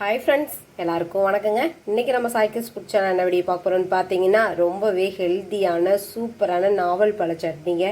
Hi friends எல்லாருக்கும் வணக்கங்க. இன்றைக்கி நம்ம சாய்க்கிஸ் ஃபுட் சேனல் என்ன வீடியோ பார்க்க போகிறோம்னு பார்த்தீங்கன்னா ரொம்பவே ஹெல்த்தியான சூப்பரான நாவல் பழ சட்னிங்க.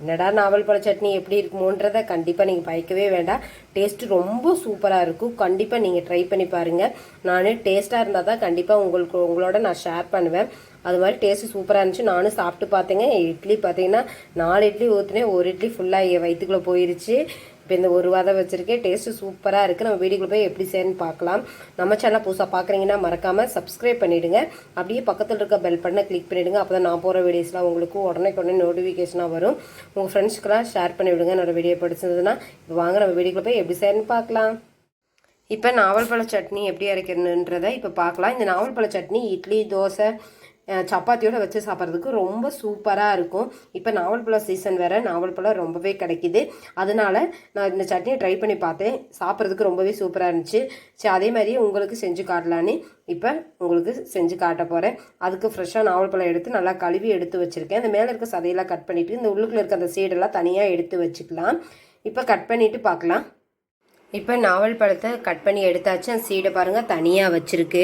என்னடா நாவல் பழ சட்னி எப்படி இருக்குமோன்றதை கண்டிப்பாக நீங்கள் பயக்கவே வேண்டாம். டேஸ்ட்டு ரொம்ப சூப்பராக இருக்கும். கண்டிப்பாக நீங்கள் ட்ரை பண்ணி பாருங்கள் நான் டேஸ்ட்டாக இருந்தால் தான் கண்டிப்பாக உங்களுக்கு உங்களோட நான் ஷேர் பண்ணுவேன். அது மாதிரி டேஸ்ட்டு சூப்பராக இருந்துச்சு. நானும் சாப்பிட்டு பார்த்தேங்க. இட்லி பார்த்தீங்கன்னா நாலு இட்லி ஊற்றுனே ஒரு இட்லி ஃபுல்லாக என் வயிற்றுக்குள்ளே போயிருச்சு. இப்போ இந்த ஒரு வாரம் வச்சுருக்கேன். டேஸ்ட்டு சூப்பராக இருக்குது நம்ம வீடியோக்குள்ள போய் எப்படி செய்யணும்னு பார்க்கலாம். நம்ம சேனல் புதுசாக பார்க்குறீங்கன்னா மறக்காமல் சப்ஸ்கிரைப் பண்ணிவிடுங்க அப்படியே பக்கத்தில் இருக்க பெல் பட்டனை கிளிக் பண்ணிவிடுங்க அப்போ தான் நான் போகிற வீடியோஸ்லாம் உங்களுக்கு உடனே உடனே நோட்டிஃபிகேஷனாக வரும். உங்கள் ஃப்ரெண்ட்ஸ்க்கெலாம் ஷேர் பண்ணி விடுங்க. வீடியோ பிடிச்சிருந்ததுன்னா இப்போ வாங்க நம்ம வீடியோக்குள்ள போய் எப்படி செய்யணும்னு பார்க்கலாம். இப்போ நாவல் பழ சட்னி எப்படி அரைக்கணுன்றதை இப்போ பார்க்கலாம். இந்த நாவல் பழ சட்னி இட்லி தோசை சப்பாத்தியோடு வச்சு சாப்பிட்றதுக்கு ரொம்ப சூப்பராக இருக்கும். இப்போ நாவல் பழம் சீசன் வேறு. நாவல் பழம் ரொம்பவே கிடைக்கிது. அதனால நான் இந்த சட்னியை ட்ரை பண்ணி பார்த்தேன். சாப்பிட்றதுக்கு ரொம்பவே சூப்பராக இருந்துச்சு. சரி அதே மாதிரியே உங்களுக்கு செஞ்சு காட்டலான்னு இப்போ உங்களுக்கு செஞ்சு காட்ட போகிறேன் அதுக்கு ஃப்ரெஷ்ஷாக நாவல் பழம் எடுத்து நல்லா கழுவி எடுத்து வச்சுருக்கேன். இந்த மேலே இருக்க சதையெல்லாம் கட் பண்ணிவிட்டு இந்த உள்ளுக்குள்ளே இருக்க அந்த சீடெல்லாம் தனியாக எடுத்து வச்சுக்கலாம். இப்போ கட் பண்ணிவிட்டு பார்க்கலாம். இப்போ நாவல் பழத்தை கட் பண்ணி எடுத்தாச்சு. அந்த சீடை பாருங்கள் தனியாக வச்சுருக்கு.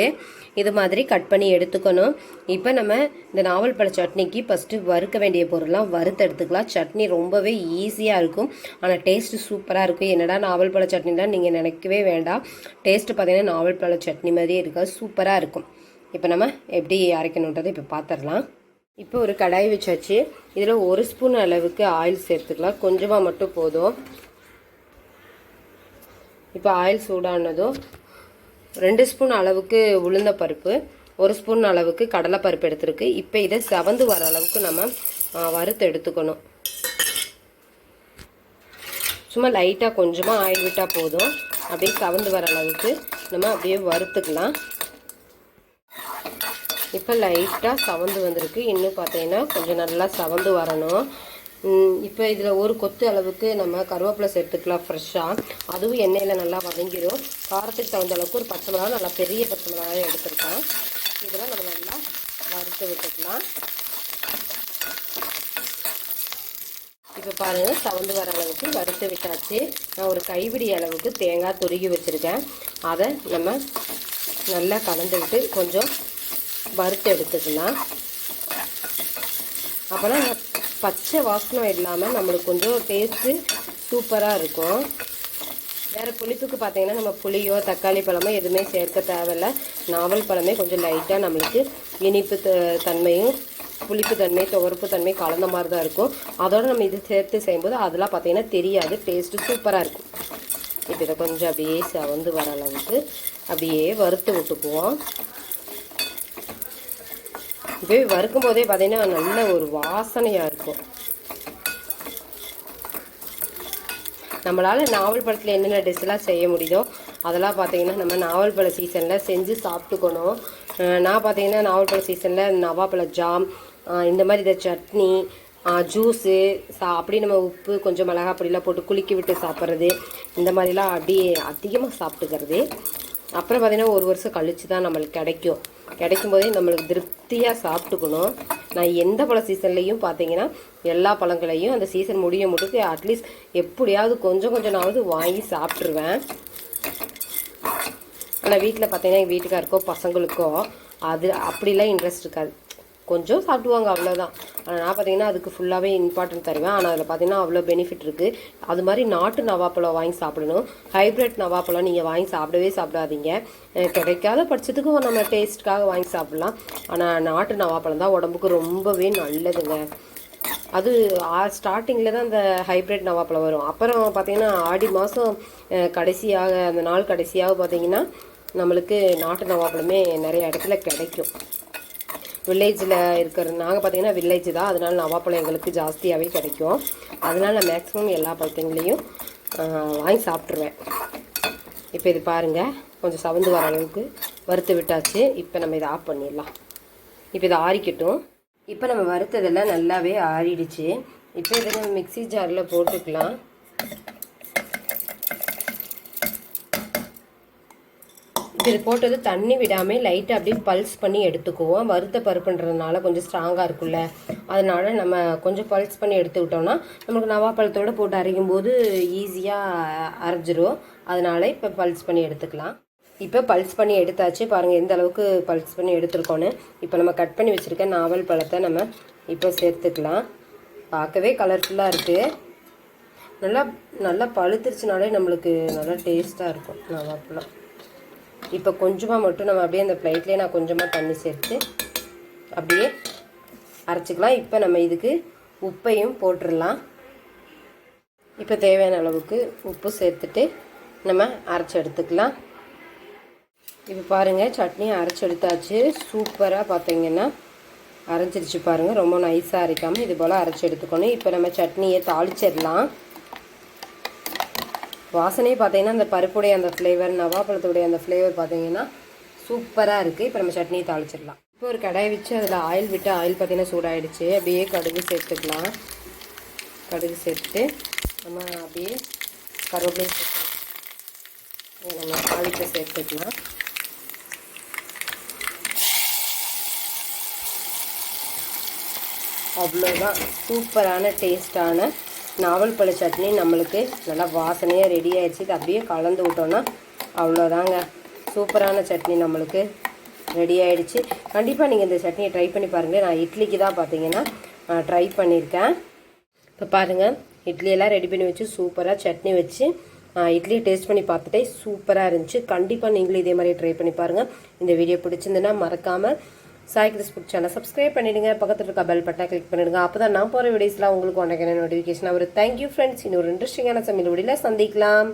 இது மாதிரி கட் பண்ணி எடுத்துக்கணும். இப்போ நம்ம இந்த நாவல் பழ சட்னிக்கு ஃபஸ்ட்டு வறுக்க வேண்டிய பொருள்லாம் வறுத்து எடுத்துக்கலாம். சட்னி ரொம்பவே ஈஸியாக இருக்கும். ஆனால் டேஸ்ட்டு சூப்பராக இருக்கும். என்னடா நாவல் பழ சட்னிலாம் நீங்கள் நினைக்கவே வேண்டாம். டேஸ்ட்டு பார்த்தீங்கன்னா நாவல் பழ சட்னி மாதிரியே இருக்காது சூப்பராக இருக்கும். இப்போ நம்ம எப்படி அரைக்கணுன்றதை இப்போ பார்த்துடலாம் இப்போ ஒரு கடாய் வச்சாச்சு. இதில் ஒரு ஸ்பூன் அளவுக்கு ஆயில் சேர்த்துக்கலாம். கொஞ்சமாக மட்டும் போதும். இப்போ ஆயில் சூடானதும் ரெண்டு ஸ்பூன் அளவுக்கு உளுந்த பருப்பு ஒரு ஸ்பூன் அளவுக்கு கடலைப்பருப்பு எடுத்துருக்கு. இப்போ இதை செவந்து வர அளவுக்கு நம்ம வறுத்து எடுத்துக்கணும். சும்மா லைட்டாக கொஞ்சமாக ஆயில் விட்டால் போதும். அப்படியே செவந்து வர அளவுக்கு நம்ம அப்படியே வறுத்துக்கலாம். இப்போ லைட்டாக சவந்து வந்திருக்கு. இன்னும் பார்த்தீங்கன்னா கொஞ்சம் நல்லா சவந்து வரணும். இப்போ இதில் ஒரு கொத்து அளவுக்கு நம்ம கருவேப்பிலை சேர்த்துக்கலாம் ஃப்ரெஷ்ஷாக அதுவும் எண்ணெயில் நல்லா வதங்கிடும் காரத்துக்கு தகுந்த அளவுக்கு ஒரு பச்சை மிளகா நல்லா பெரிய பச்சை மிளகாயும் எடுத்துருக்கேன். இதெல்லாம் நம்ம நல்லா வறுத்து விட்டுக்கலாம். இப்போ பாருங்கள் சவுண்டு வர அளவுக்கு வறுத்து விட்டாச்சு. நான் ஒரு கைவிடி அளவுக்கு தேங்காய் துருகி வச்சுருக்கேன். அதை நம்ம நல்லா கலந்து விட்டு கொஞ்சம் வறுத்து எடுத்துக்கலாம். அப்போனா பச்சை வாசனம் இல்லாமல் நம்மளுக்கு கொஞ்சம் டேஸ்ட்டு சூப்பராக இருக்கும். வேறு புளிப்புக்கு பார்த்தீங்கன்னா நம்ம புளியோ தக்காளி பழமோ எதுவுமே சேர்க்க தேவையில்ல. நாவல் பழமே கொஞ்சம் லைட்டாக நம்மளுக்கு இனிப்பு த- தன்மையும் புளிப்பு தன்மை துவர்ப்பு தன்மை கலந்த மாதிரி தான் இருக்கும். அதோட நம்ம இது சேர்த்து செய்யும்போது அதெல்லாம் பார்த்தீங்கன்னா தெரியாது. டேஸ்ட்டு சூப்பராக இருக்கும். இப்போ இதை கொஞ்சம் அப்படியே சவந்து வர அளவுக்கு அப்படியே வறுத்து விட்டுக்குவோம். இப்போ வறுக்கும் போதே பார்த்தீங்கன்னா நல்ல ஒரு வாசனையாக இருக்கும். நம்மளால் நாவல் பழத்தில் என்னென்ன டிஷ்ஷெல்லாம் செய்ய முடியுதோ அதெல்லாம் பார்த்தீங்கன்னா நம்ம நாவல் பழ சீசனில் செஞ்சு சாப்பிட்டுக்கணும். நான் பார்த்தீங்கன்னா நாவல் பழ சீசனில் நவாப்பழ ஜாம் இந்த மாதிரி இந்த சட்னி ஜூஸு சா அப்படி நம்ம உப்பு கொஞ்சம் மிளகா பொடியெலாம் போட்டு குலுக்கி விட்டு சாப்பிட்றது இந்த மாதிரிலாம் அப்படியே அதிகமாக சாப்பிட்டுக்கிறது. அப்புறம் பார்த்தீங்கன்னா ஒரு வருஷம் கழிச்சு தான் நம்மளுக்கு கிடைக்கும். கிடைக்கும் போதே நம்மளுக்கு திருப்தியாக சாப்பிட்டுக்கணும். நான் எந்த பழ சீசன்லேயும் பார்த்தீங்கன்னா எல்லா பழங்களையும் அந்த சீசன் முடிய முட்டுக்கு அட்லீஸ்ட் எப்படியாவது கொஞ்சம் கொஞ்சமாவது வாங்கி சாப்பிட்ருவேன் ஆனால் வீட்டில் பார்த்தீங்கன்னா எங்கள் வீட்டுக்காருக்கோ பசங்களுக்கோ அது அப்படிலாம் இன்ட்ரெஸ்ட் இருக்காது. கொஞ்சம் சாப்பிடுவாங்க அவ்வளோதான் ஆனால் நான் பார்த்தீங்கன்னா அதுக்கு ஃபுல்லாகவே இம்பார்ட்டன்ட் தருவேன். ஆனால் அதில் பார்த்தீங்கன்னா அவ்வளோ பெனிஃபிட் இருக்குது அது மாதிரி நாட்டு நவாப்பழம் வாங்கி சாப்பிடணும். ஹைப்ரிட் நவாப்பழம் நீங்கள் வாங்கி சாப்பிடவே சாப்பிடாதீங்க. கிடைக்காத பட்சத்துக்கு நம்ம டேஸ்ட்டுக்காக வாங்கி சாப்பிட்லாம். ஆனால் நாட்டு நவாப்பழம் தான் உடம்புக்கு ரொம்பவே நல்லதுங்க. அது ஸ்டார்டிங்கில் தான் அந்த ஹைப்ரிட் நவாப்பழம் வரும். அப்புறம் பார்த்தீங்கன்னா ஆடி மாதம் கடைசியாக அந்த நாள் கடைசியாக பார்த்தீங்கன்னா நம்மளுக்கு நாட்டு நவாப்பழமே நிறைய இடத்துல கிடைக்கும். வில்லேஜில் இருக்கிற நாங்கள் பார்த்தீங்கன்னா வில்லேஜ் தான். அதனால நவாப்பழம் எங்களுக்கு ஜாஸ்தியாகவே கிடைக்கும். அதனால் நான் மேக்ஸிமம் எல்லா பழத்தைங்களையும் வாங்கி சாப்பிட்ருவேன் இப்போ இது பாருங்கள் கொஞ்சம் சவந்து வர அளவுக்கு வறுத்து விட்டாச்சு. இப்போ நம்ம இதை ஆஃப் பண்ணிடலாம். இப்போ இதை ஆறிக்கட்டும். இப்போ நம்ம வறுத்ததெல்லாம் நல்லாவே ஆறிடுச்சு. இப்போ இதை நம்ம மிக்ஸி ஜாரில் போட்டுக்கலாம். இதில் இது போட்டது தண்ணி விடாமல் லைட்டாக அப்படியே பல்ஸ் பண்ணி எடுத்துக்குவோம். வறுத்த பருப்புன்றதுனால கொஞ்சம் ஸ்ட்ராங்காக இருக்குல்ல அதனால் நம்ம கொஞ்சம் பல்ஸ் பண்ணி எடுத்துக்கிட்டோம்னா நமக்கு நவாப்பழத்தோடு போட்டு அரைக்கும் போது ஈஸியாக அரைஞ்சிரும். அதனால இப்போ பல்ஸ் பண்ணி எடுத்துக்கலாம். இப்போ பல்ஸ் பண்ணி எடுத்தாச்சு. பாருங்கள் எந்த அளவுக்கு பல்ஸ் பண்ணி எடுத்துருக்கோன்னு இப்போ நம்ம கட் பண்ணி வச்சுருக்க நாவல் பழத்தை நம்ம இப்போ சேர்த்துக்கலாம். பார்க்கவே கலர்ஃபுல்லாக இருக்குது நல்லா நல்லா பழுத்துருச்சுனாலே நம்மளுக்கு நல்லா டேஸ்ட்டாக இருக்கும் நவாப்பழம் இப்போ கொஞ்சமாக மட்டும் நம்ம அப்படியே அந்த பிளேட்லேயே நான் கொஞ்சமாக தண்ணி சேர்த்து அப்படியே அரைச்சிக்கலாம். இப்போ நம்ம இதுக்கு உப்பையும் போட்டுடலாம். இப்போ தேவையான அளவுக்கு உப்பு சேர்த்துட்டு நம்ம அரைச்சி எடுத்துக்கலாம். இப்போ பாருங்கள் சட்னி அரைச்சி எடுத்தாச்சு. சூப்பராக பார்த்தீங்கன்னா அரைச்சிருச்சு பாருங்கள் ரொம்ப நைஸாக அரைக்காமல் இது போல் அரைச்சி எடுத்துக்கணும். இப்போ நம்ம சட்னியை தாளிச்சிடலாம். வாசனையே பார்த்தீங்கன்னா அந்த பருப்புடைய அந்த ஃப்ளேவர் நவாப்பழத்துடைய அந்த ஃப்ளேவர் பார்த்தீங்கன்னா சூப்பராக இருக்குது இப்போ நம்ம சட்னியை தாளிச்சிடலாம். இப்போ ஒரு கடாயை வச்சு அதில் ஆயில் விட்டு ஆயில் பார்த்தீங்கன்னா சூடாயிடுச்சு. அப்படியே கடுகு சேர்த்துக்கலாம். கடுகு சேர்த்துட்டு நம்ம அப்படியே கருவேப்பிலை சேர்த்துக்கலாம். நம்ம தாளிப்பை சேர்த்துக்கலாம். அவ்வளோதான் சூப்பரான டேஸ்டான நாவல் பழ சட்னி நம்மளுக்கு நல்லா வாசனையாக ரெடி ஆயிடுச்சு. இது அப்படியே கலந்து விட்டோன்னா அவ்வளோதாங்க சூப்பரான சட்னி நம்மளுக்கு ரெடி ஆகிடுச்சு கண்டிப்பாக நீங்கள் இந்த சட்னியை ட்ரை பண்ணி பாருங்கள் நான் இட்லிக்கு தான் பார்த்தீங்கன்னா ட்ரை பண்ணியிருக்கேன் இப்போ பாருங்கள் இட்லியெல்லாம் ரெடி பண்ணி வச்சு சூப்பராக சட்னி வச்சு இட்லி டேஸ்ட் பண்ணி பார்த்துட்டே சூப்பராக இருந்துச்சு. கண்டிப்பாக நீங்களும் இதே மாதிரி ட்ரை பண்ணி பாருங்கள் இந்த வீடியோ பிடிச்சிருந்துன்னா மறக்காமல் சாய் கிறிஸ் புக் சேனல். சப்ஸ்கிரைப் பண்ணிடுங்க. பக்கத்தில் இருக்க பெல் பட்டனை கிளிக் பண்ணிடுங்க. அப்போ தான் நான் போகிற வீடியோஸ்லாம் உங்களுக்கு உடனே நோட்டிஃபிகேஷன் வரும். தேங்க்யூ ஃப்ரெண்ட்ஸ் இன்னொரு இன்ட்ரெஸ்டிங்கான சமையல் வீடியோவில் சந்திக்கலாம்.